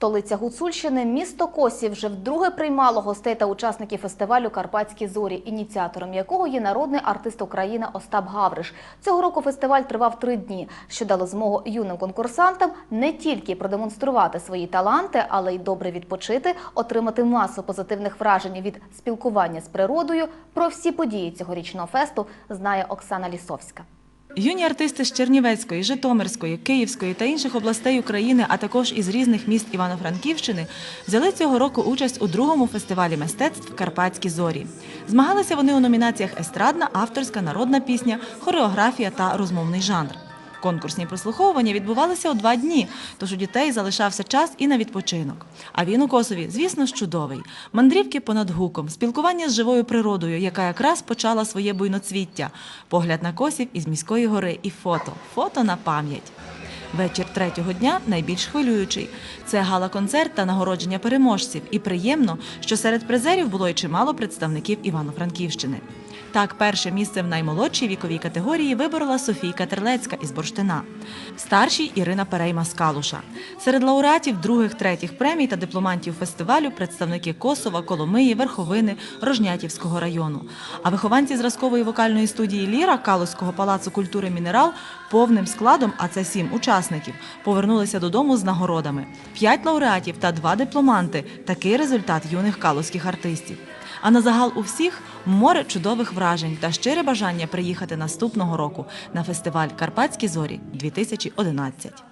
Столиця Гуцульщини, місто Косів вже вдруге приймало гостей та учасників фестивалю Карпатські зорі, ініціатором якого є народний артист України Остап Гавриш. Цього року фестиваль тривав три дні, що дало змогу юним конкурсантам не тільки продемонструвати свої таланти, але й добре відпочити, отримати масу позитивних вражень від спілкування з природою. Про всі події цьогорічного фесту знає Оксана Лісовська. Юні артисти з Чернівецької, Житомирської, Київської та інших областей України, а також із різних міст Івано-Франківщини, взяли цього року участь у другому фестивалі мистецтв Карпатські зорі. Змагалися вони у номінаціях естрадна, авторська, народна пісня, хореографія та розмовний жанр. Конкурсні прослуховування відбувалися у два дні, тож у дітей залишався час і на відпочинок. А він у Косові, звісно чудовий. Мандрівки понад гуком, спілкування з живою природою, яка якраз почала своє буйноцвіття, погляд на косів із міської гори і фото. Фото на пам'ять. Вечір третього дня найбільш хвилюючий. Це гала-концерт та нагородження переможців. І приємно, що серед призерів було й чимало представників Івано-Франківщини. Так, перше місце в наймолодшій віковій категорії виборола Софійка Терлецька із Бурштина, в старшій Ірина Перейма з Калуша. Серед лауреатів других, третіх премій та дипломантів фестивалю представники Косова, Коломиї, Верховини, Рожнятівського району. А вихованці зразкової вокальної студії Ліра Калузького палацу культури Мінерал повним складом, а це сім учасників, повернулися додому з нагородами. П'ять лауреатів та два дипломанти такий результат юних калузьких артистів. А на загал у всіх море чудових вражень та щире бажання приїхати наступного року на фестиваль Карпатські зорі 2011